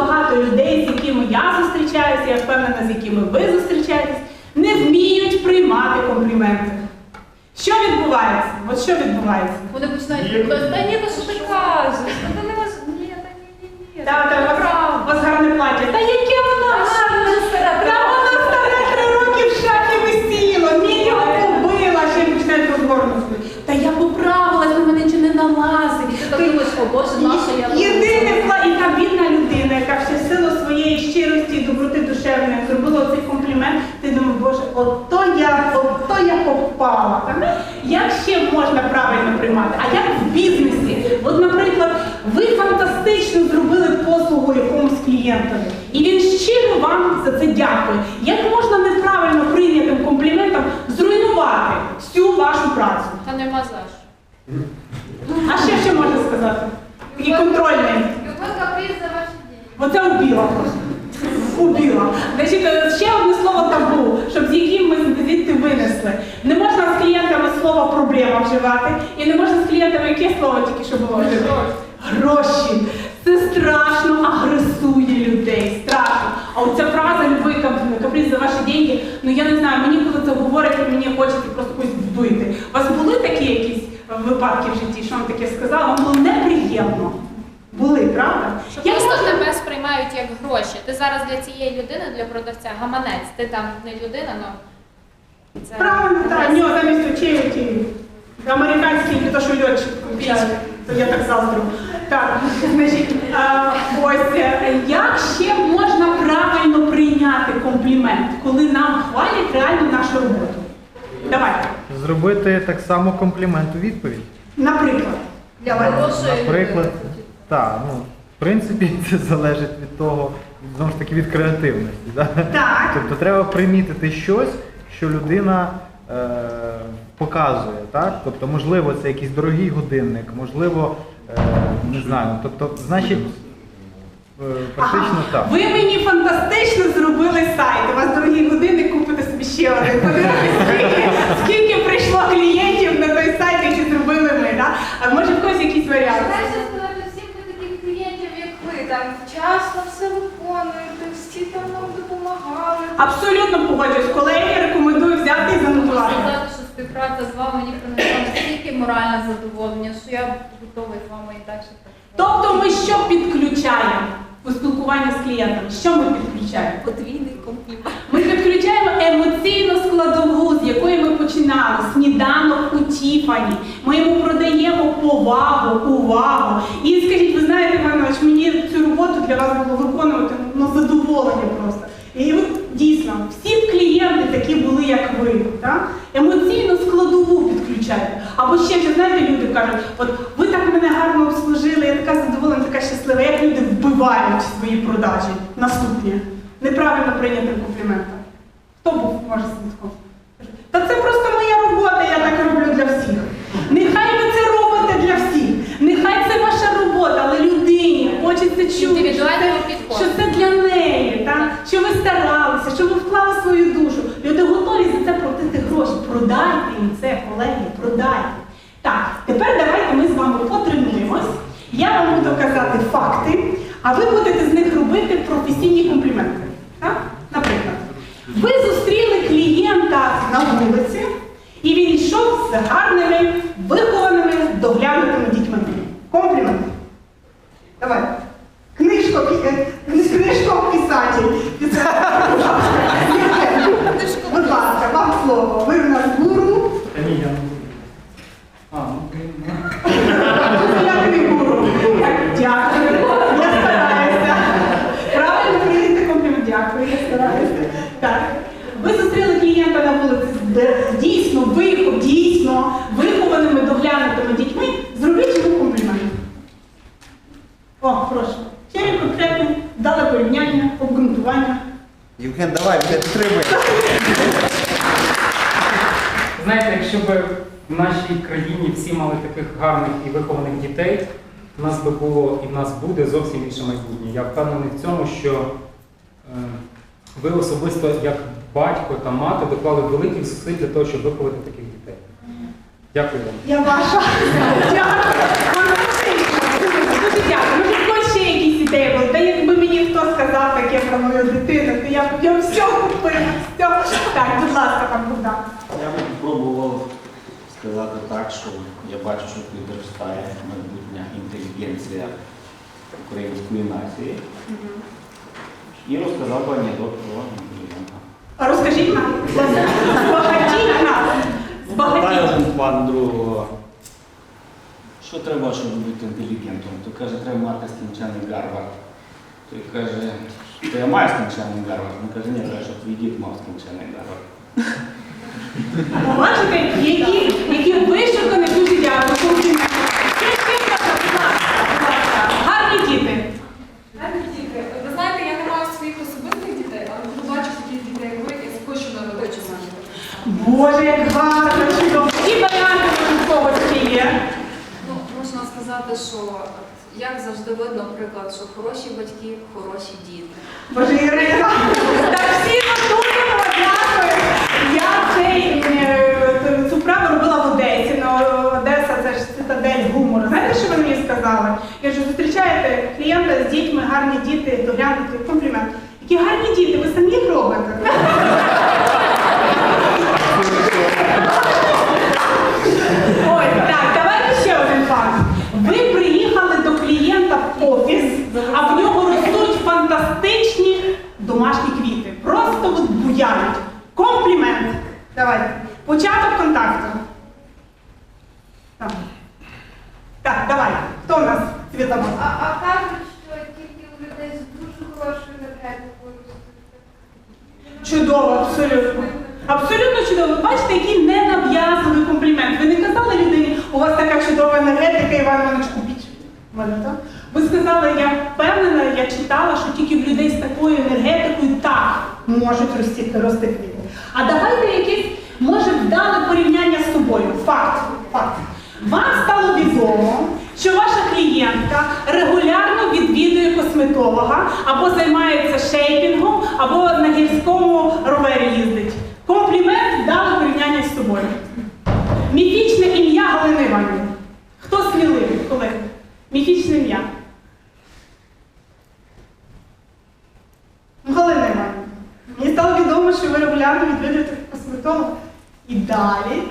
багато людей, з якими я зустрічаюся, я впевнена, з якими ви зустрічаєтесь, не вміють приймати компліменти. Що відбувається? От що відбувається? Вони починають та ні, то що ти кажеш? Та не вас, ні, та ні, ні, ні. Та, та, у вас, Правда. у вас гарне плаття. Та яке воно гарне! Та воно старе три роки в шафі висіло, мені його побила, ще й починають розгорнути. Та я поправилась, на мене нічого не налазить. Ти так думаєш, о Боже, наша я Єдине фла, і та бідна людина, яка ще в силу своєї і доброти душевної зробила цей комплімент, ти думаєш, Боже, ото я, ото я попала. Як ще можна правильно приймати? А як в бізнесі? От, наприклад, ви фантастично зробили послугу якомусь клієнтові, і він щиро вам за це дякує. Як можна неправильно прийнятим компліментом зруйнувати всю вашу працю? Та нема за що. А ще що можна сказати? Такий контрольний. Любой каприз за ваши деньги. Оце убіла просто. Убіла. Значить, е, ще одне слово табу, щоб з яким ми звідти винесли. Не можна з клієнтами слово проблема вживати, і не можна з клієнтами яке слово тільки що було? Гроші. Це страшно агресує людей. Страшно. А оця фраза любий кап- каприз за ваші деньги, ну я не знаю, мені коли це говорять, мені хочеться просто когось вбити. У вас були такі якісь випадки в житті, що вам таке сказала? Вам було неприємно. Були, правда? Що Я просто можу- тебе сприймають як гроші. Ти зараз для цієї людини, для продавця, гаманець. Ти там не людина, але це Правильно, так. В нього замість очей ті американські, то що льотчик. То я так заздрю. Так, значить, а, ось е, як ще можна правильно прийняти комплімент, коли нам хвалять реально нашу роботу? Давайте. Зробити так само комплімент у відповідь. Наприклад. Давайте. Хорошої Наприклад. Так, ну, в принципі, це залежить від того, знову ж таки, від креативності. Да? Так. Тобто треба примітити щось, що людина е, показує. Так? Тобто, можливо, це якийсь дорогий годинник, можливо, е, не знаю. Тобто, значить, е, практично так. Ви мені фантастично зробили сайт. У вас дорогі години, купите собі ще один. Подивитися, скільки, скільки прийшло клієнтів на той сайт, який зробили ми. Да? А може в когось якісь варіанти? Знаєте, сказати всім ви таких клієнтів, як ви, там вчасно все виконуєте, всі там нам допомагали. Абсолютно погоджуюсь. Колеги, рекомендую взяти і занотувати. сказати, що співпраця з вами мені принесла настільки моральне задоволення, що я готова з вами і далі працювати. Тобто ми що підключаємо у спілкуванні з клієнтами? Що ми підключаємо? Подвійний комплімент. Ми підключаємо емоційну складову, з якої ми починали. Сніданок у Тіфані. Ми йому продаємо повагу, увагу. І скажіть, ви знаєте, Іванович, мені цю роботу для вас було виконувати ну, задоволення просто. І от дійсно, всі клієнти такі були, як ви. Так? Емоційну складову підключаєте. Або ще, що знаєте, люди кажуть, от ви так мене гарно обслужили, я така задоволена, така щаслива, як люди вбивають свої продажі. Наступні. Неправильно прийнятим компліментом. Хто був може свідком? Та це просто моя робота, я так роблю для всіх. Нехай ви це робите для всіх. Нехай це ваша робота, але людині хочеться чути, що це, що це для неї, так? що ви старалися, що ви вклали свою душу. Люди готові за це платити гроші. Продайте їм це, колеги, продайте. Так, тепер давайте ми з вами потренуємось. Я вам буду казати факти, а ви будете з них робити професійні компліменти. Так? Наприклад, ви зустріли клієнта на вулиці, і він йшов з гарними, вихованими, доглянутими дітьми. Комплімент. Давай. Книжко, пі- е, книжко писатель. Писатель, будь ласка. Будь ласка, вам слово. Ви в нас гуру. Та ні, я не буду. А, ну, блін, ну. Я тобі гуру. Так, Дякую. Я стараюся. Правильно прийняти комплімент. Дякую, я стараюся. Так. Ви зустріли клієнта на вулиці з де- дійсно вихов, дійсно вихованими доглянутими дітьми. Зробіть йому комплімент. О, прошу. Він конкретно дали порівняння, обґрунтування. Євген, давай, вже підтримує. Знаєте, якщо б в нашій країні всі мали таких гарних і вихованих дітей, у нас би було і в нас буде зовсім інше майбутнє. Я впевнений в цьому, що е, ви особисто, як батько та мати, доклали великих зусиль для того, щоб виховати таких дітей. Дякую вам. Я ваша. Дякую. Дуже дякую. Може, когось ще якісь ідеї були. Та якби мені хто сказав таке про мою дитину, то я, б я все купила. Все. Так, будь ласка, пан Богдан. Я би спробував сказати так, що я бачу, що підростає майбутня інтелігенція української нації. І розказав би анекдот про Наполеона. А Розкажіть нам, збагатіть нас. Збагатіть. пан другого, що треба, щоб бути інтелігентом? Той каже, треба мати скінчений Гарвард. Той каже, то я маю скінчений Гарвард. Він каже, ні, треба, щоб твій дід мав скінчений Гарвард. Бачите, які, які вишукані, дуже дякую. Гарні діти. Знаєте, діти, ви знаєте, я не маю своїх особистих дітей, але коли бачу таких дітей, як ви, я хочу народити. Боже, як гарно, чудово. І варіанти додатково ще є. Ну, можна сказати, що як завжди видно приклад, що хороші батьки, хороші діти. Боже, Ірина, так всі готуємо, дякую. Я цей, е, цю вправу робила в Одесі, ну Одеса це ж цитадель гумору. Знаєте, що ви мені сказали? Я ж зустрічаєте клієнта з дітьми, гарні діти, доглянуті, комплімент. Які гарні діти, ви самі їх робите. Ой, так, давайте ще один факт. Ви приїхали до клієнта в офіс, а в нього ростуть фантастичні домашні квіти. Просто от буяють. Комплімент. Давайте. Початок контакту. Так. Так, давай. Хто нас? А, а кажуть, що тільки у людей з дуже хорошою енергетикою. Чудово, абсолютно. Абсолютно чудово. Ви Бачите, який ненав'язливий комплімент. Ви не казали людині, у вас така чудова енергетика, Іван Іванович, купіть. Ви сказали, я впевнена, я читала, що тільки в людей з такою енергетикою так можуть рости, рости квіти. А давайте якесь, може, вдале порівняння з собою. Факт. Факт. Вам стало відомо, що ваша клієнтка регулярно відвідує косметолога або займається шейпінгом, або на гірському ровері їздить. Комплімент дали порівняння з собою. Міфічне ім'я Галини Іванівни. Хто сміливий, колеги? Міфічне ім'я. Ну, Галина Іванівна. Мені стало відомо, що ви регулярно відвідуєте косметолога. І далі.